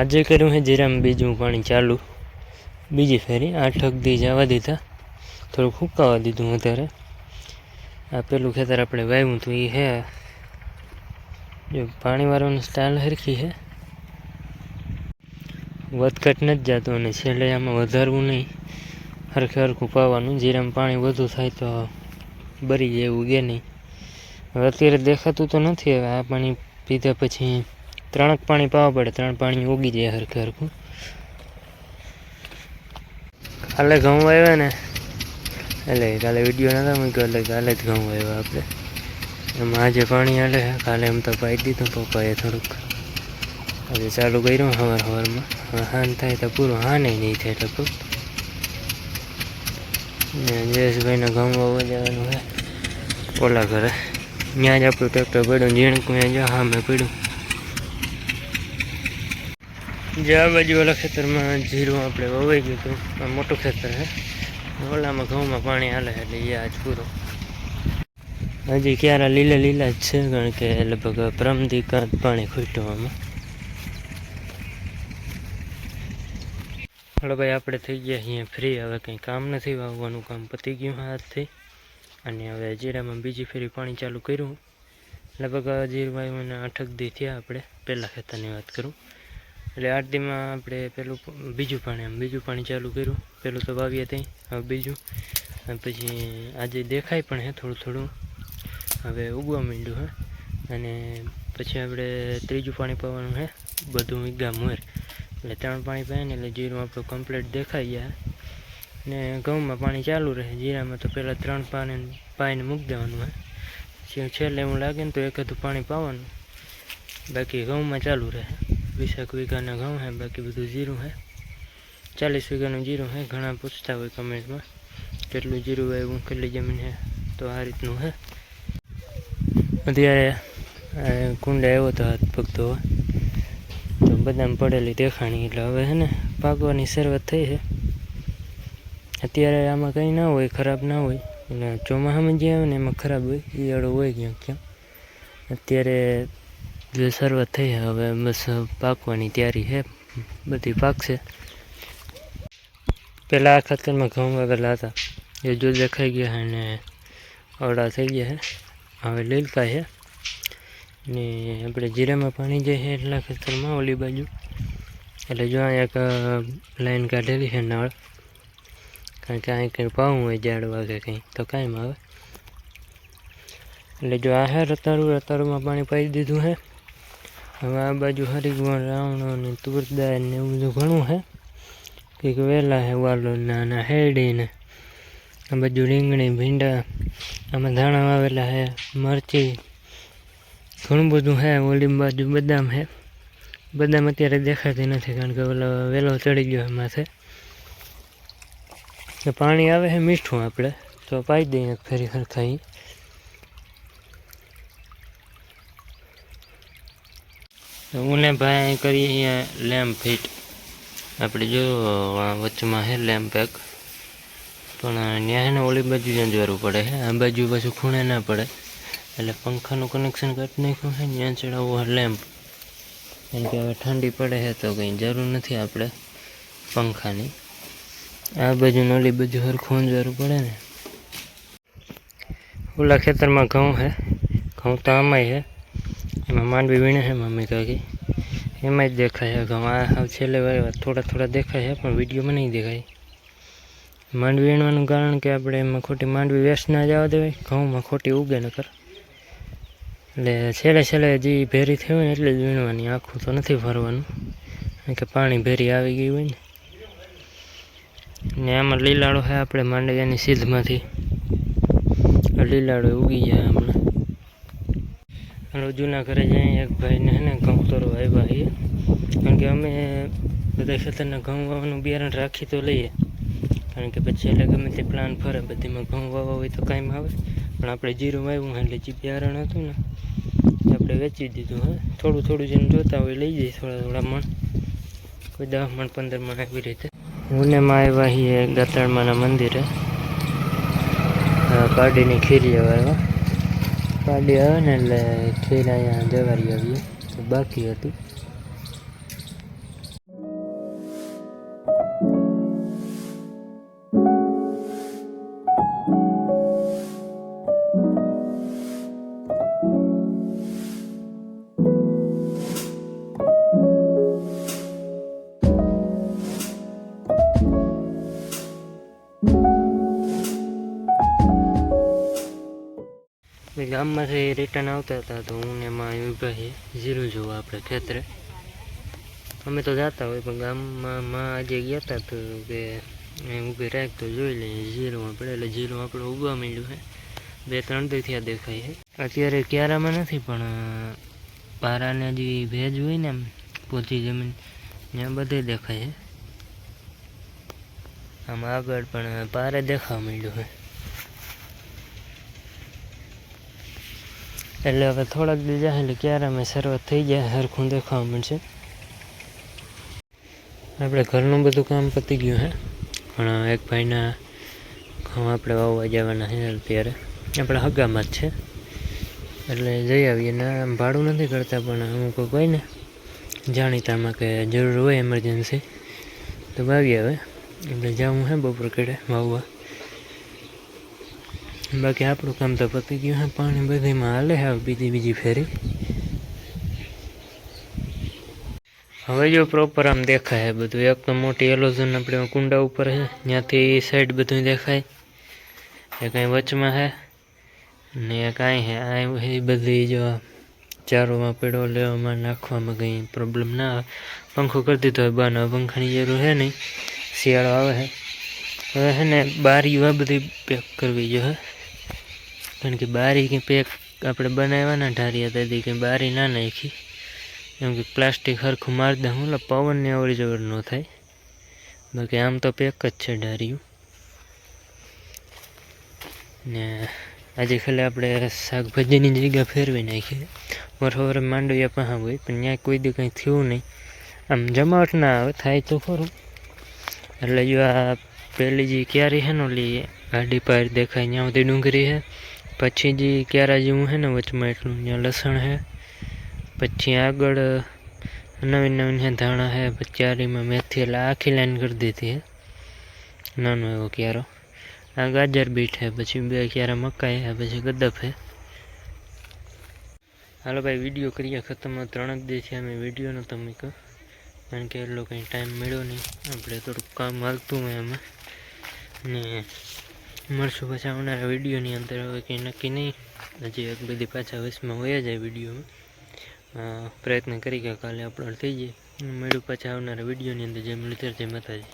આજે કર્યું છે જેરામ બીજું પાણી ચાલુ. બીજી ફેરી આઠક દી જવા દીધા. થોડુંક ફૂંકાવા દીધું અત્યારે આ પેલું ખેતર આપણે વાવ્યું હતું એ હે. જો પાણી વાળવાની સ્ટાઇલ હરખી છે વધઘટ નથી જતું અને છેલ્લે આમાં વધારવું નહીં. હરખે હરખું પાવાનું. જીરામ પાણી વધુ થાય તો બરી જાય એવું ગે નહીં. હવે અત્યારે દેખાતું તો નથી હવે. આ પાણી પીધા પછી ત્રણક પાણી પાવા પડે, ત્રણ પાણી ઉગી જાય હરખે હરખું. કાલે ઘઉં આવ્યા ને. એટલે કાલે વીડિયો નતા મૂક્યો, એટલે કાલે જ ઘઉં આવ્યા આપણે. એમાં આજે પાણી હાલે કાલે એમ તો પાઈ દીધું, પપ્પાએ થોડુંક આજે ચાલુ કર્યું સવાર સવારમાં હાન થાય તો પૂરું હાને નહીં થાય લગભગ ને જયેશભાઈને ઘઉં વાવવા જવાનું હોય ઓલા ઘરે. ત્યાં જ આપણું ટ્રેક્ટર પડ્યું ઝીણકું ત્યાં જો હા મેં પડ્યું. જે આ બાજુ ઓલા ખેતરમાં જીરું આપણે વવાઈ ગયું હતું. આ મોટું ખેતર છે. ઓલામાં ઘઉંમાં પાણી હાલે એટલે એ આજ પૂરો. હજી ક્યારા લીલા લીલા જ છે, કારણ કે લગભગ પ્રમદી કાંત પાણી ખૂટ્યું આમાં. હલો ભાઈ, આપણે થઈ ગયા અહીંયા ફ્રી હવે કંઈ કામ નથી, વાવવાનું કામ પતી ગયું હાથથી અને હવે જીરામાં બીજી ફેરી પાણી ચાલુ કર્યું. લગભગ જીરભાઈ મને આઠક દી થયા આપણે. પહેલાં ખેતરની વાત કરું. એટલે આરતીમાં આપણે પેલું બીજું પાણી, આમ બીજું પાણી ચાલુ કર્યું. પેલું તો વાવીએ ત્યાં, હવે બીજું. પછી આજે દેખાય પણ હે થોડું થોડું. હવે ઉગવા માંડ્યું હે. અને પછી આપણે ત્રીજું પાણી પાવાનું હે, બધું વીઘા મોર એટલે ત્રણ પાણી પાય ને એટલે જીરું આપણું કમ્પ્લીટ દેખાઈ જાય ને ઘઉંમાં પાણી ચાલુ રહે. જીરામાં તો પહેલાં ત્રણ પાણી પાઈને મૂકી દેવાનું હે. પછી છેલ્લે એવું લાગે ને તો એકાદું પાણી પાવાનું. બાકી ઘઉંમાં ચાલુ રહે. વીસેક વીઘાના ઘઉં હે બાકી બધું જીરું હે ચાલીસ વીઘાનું જીરું હે ઘણા પૂછતા હોય કમેન્ટમાં કેટલું જીરું વાવ્યું કેટલી જમીન હે તો આ રીતનું હે અત્યારે આ કુંડે આવ્યો તો હાથ પગ ધોવા તો બદામ પડેલી દેખાણી, એટલે હવે હે ને પાકવાની શરૂઆત થઈ છે. અત્યારે આમાં કંઈ ના હોય, ખરાબ ના હોય. અને ચોમાસામાં જે આવે ને એમાં ખરાબ હોય, ઈયળો હોય ક્યાંક ક્યાંક. અત્યારે જે શરૂઆત થઈ, હવે બસ પાકવાની તૈયારી છે, બધી પાકશે પહેલાં આ ખાતરમાં ઘઉં વાવેલા હતા, એ જો દેખાઈ ગયા અને અવડા થઈ ગયા છે. હવે લીલકા છે ને આપણે જીરામાં પાણી જે છે એટલા ખેતરમાં ઓલી બાજુ. એટલે જો અહીંયા એક લાઈન કાઢેલી છે નળ, કારણ કે અહીં કંઈ પાવું હોય ઝાડવા કે કંઈ, તો કાંઈ આવે. એટલે જો આ છે રતારું રતારુંમાં પાણી પાઈ દીધું છે. હવે આ બાજુ હરિગુણ રાવણો ને તુરદાર ને એવું બધું ઘણું છે. કંઈક વેલા છે વાલો નાના હેડીને. આ બાજુ રીંગણી, ભીંડા, આમાં ધાણા વાવેલા છે, મરચી, ઘણું બધું છે ઓલી બાજુ બદામ છે. બદામ અત્યારે દેખાતી નથી કારણ કે ઓલો વેલો ચડી ગયો છે માથે. પાણી આવે છે મીઠું આપણે, તો પાઈ દઈએ ફરી ફેરી ખરખાઈ ઉને ભાઈ કરીએ અહીંયા લેમ્પ ફિટ. આપણે જો વચમાં છે લેમ્પ એક પણ ત્યાં ને ઓલી બાજુ જંજવારવું પડે છે આ બાજુ પાછું ખૂણે ના પડે. એટલે પંખાનું કનેક્શન કાઢી નાખ્યું છે ત્યાં ચડાવવું છે લેમ્પ. કારણ કે હવે ઠંડી પડે છે તો કંઈ જરૂર નથી આપણે પંખાની. આ બાજુ ઓલી બાજુ હરખું અંજવારું પડે ને. ઓલા ખેતરમાં ઘઉં છે ઘઉં તો આમાંય છે એમાં માંડવી વીણે છે મમ્મી કાકી. એમાં જ દેખાય આ છેલ્લે થોડા થોડા દેખાય છે, પણ વિડીયોમાં નહીં દેખાય. માંડવી વીણવાનું કારણ કે આપણે એમાં ખોટી માંડવી વેસ્ટ ના જવા દેવાય. ઘઉંમાં ખોટી ઉગે નકર. એટલે છેલ્લે છેલ્લે જે ભેરી થઈ હોય ને એટલે જ વીણવાની. આખું તો નથી ભરવાનું. કે પાણી ભેરી આવી ગઈ હોય ને. ને આમાં લીલાડો છે આપણે માંડવીયાની સીધમાંથી. લીલાડો ઉગી જાય હમણાં હાલો, જૂના ઘરે જઈએ એક ભાઈને હે ને ઘઉં તોરવા આવ્યા છીએ કારણ કે અમે બધા ખેતરના ઘઉં વાવવાનું બિયારણ રાખી તો લઈએ. કારણ કે પછી એટલે ગમે તે પ્લાન ફરે, બધીમાં ઘઉં વાવવા હોય તો કાંઈ આવે પણ આપણે જીરું વાવ્યું એટલે જે બિયારણ હતું ને આપણે વેચી દીધું હવે થોડું થોડું જેને જોતા હોય લઈ જઈએ થોડા થોડા મણ. કોઈ દસ મણ, પંદર મણ આવી રીતે. હું આવ્યા છીએ ગતાળમાના મંદિરે. પાડીની ખીરી આવ્યા પાડી આવે ને એટલે ખીર અહીંયા જવારી આવીએ તો બાકી હતી. ગામમાંથી રિટર્ન આવતા હતા તો હું એમાં છે જીરું જોવા આપણે ખેતરે. અમે તો જતા હોય પણ ગામમાં આજે ગયા હતા તો કે ઊભી રાખ તો જોઈ લઈએ. જીરું આપણે, એટલે જીરું આપણે ઉગવા માંડ્યું છે બે ત્રણ દી દેખાય છે અત્યારે ક્યારામાં નથી પણ પારાને જે ભેજ હોય ને એમ, પોચી જમીન ત્યાં બધે દેખાય છે આમ આગળ પણ પારે દેખાવા માંડ્યું છે એટલે હવે થોડાક દી એટલે અમે શરૂઆત થઈ જાય હરખું દેખાવા મળશે. આપણે ઘરનું બધું કામ પતી ગયું હે. પણ એક ભાઈના ઘઉં આપણે વાવવા જવાના છે અત્યારે. આપણા હગામાં જ છે. એટલે જઈ આવીએ. ને ભાડું નથી કરતા, પણ અમુક કોઈ ને, જાણીતામાં કે જરૂર હોય એમરજન્સી તો વાવીએ હવે. એટલે જવું હે બપોર કેડે વાવવા. બાકી આપણું કામ તો પતી ગયું, હે, પાણી બધીમાં હાલે, હા, બીજી બીજી ફેરી. હવે જો પ્રોપર આમ દેખાય બધું. એક તો મોટી એલોઝન આપણે કુંડા ઉપર છે, ત્યાંથી સાઈડ બધું દેખાય. એ કાંઈ વચમાં છે ને કાંઈ હે આ એ બધી જો ચારોમાં પેડો લેવામાં નાખવામાં કંઈ પ્રોબ્લેમ ના આવે. પંખો કરી દીધો હોય, બાનો પંખાની જરૂર છે નહીં. શિયાળો આવે છે. હવે છે ને બારીઓ બધી પેક કરવી જોઈએ. કારણ કે બારી કંઈ પેક આપણે બનાવવાના ઢારિયા તેથી કંઈ બારી ના નાખી. એમ કે પ્લાસ્ટિક હરખું મારી દે હું એટલે પવનની અવર જવર ન થાય. બાકી આમ તો પેક જ છે ઢારિયું ને આજે ખાલી આપણે શાકભાજીની જગ્યા ફેરવી નાખીએ વરહોવર માંડવીયા પાસે હોય પણ ત્યાં કોઈ દી કંઈ થયું નહીં. આમ જમાવટ ના આવે, થાય તો ખરું. એટલે જો આ પેલી જે ક્યારે છે ને ઓલી ગાડી પાર દેખાય, ત્યાં સુધી ડુંગળી છે. પછી જે ક્યારા જેવું છે ને વચમાં એટલું, ત્યાં લસણ છે પછી આગળ નવીન નવીન છે ધાણા છે પછી ક્યારીમાં મેથી એટલે આખી લાઈન કરી દીધી છે નાનો એવો ક્યારો. આ ગાજર બીટ છે પછી બે ક્યારા મકાઈ છે પછી ગદફ છે હાલો ભાઈ વીડિયો કરીએ ખતમ. ત્રણ જ દિવસથી અમે વીડિયો નહોતો મૂક્યો. કારણ કે એટલો કંઈ ટાઈમ મળ્યો નહીં. આપણે થોડુંક કામ હાલતું હોય એમાં. ને મળશું પાછા આવનારા વિડીયોની અંદર. હવે કંઈ નક્કી નહીં. હજી એક બધી પાછા વસમાં હોય જાય વિડીયોમાં. પ્રયત્ન કરી કે કાલે અપલોડ થઈ જાય. મળ્યું પાછા આવનારા વિડીયોની અંદર. જે મળ્યું જય માતાજી.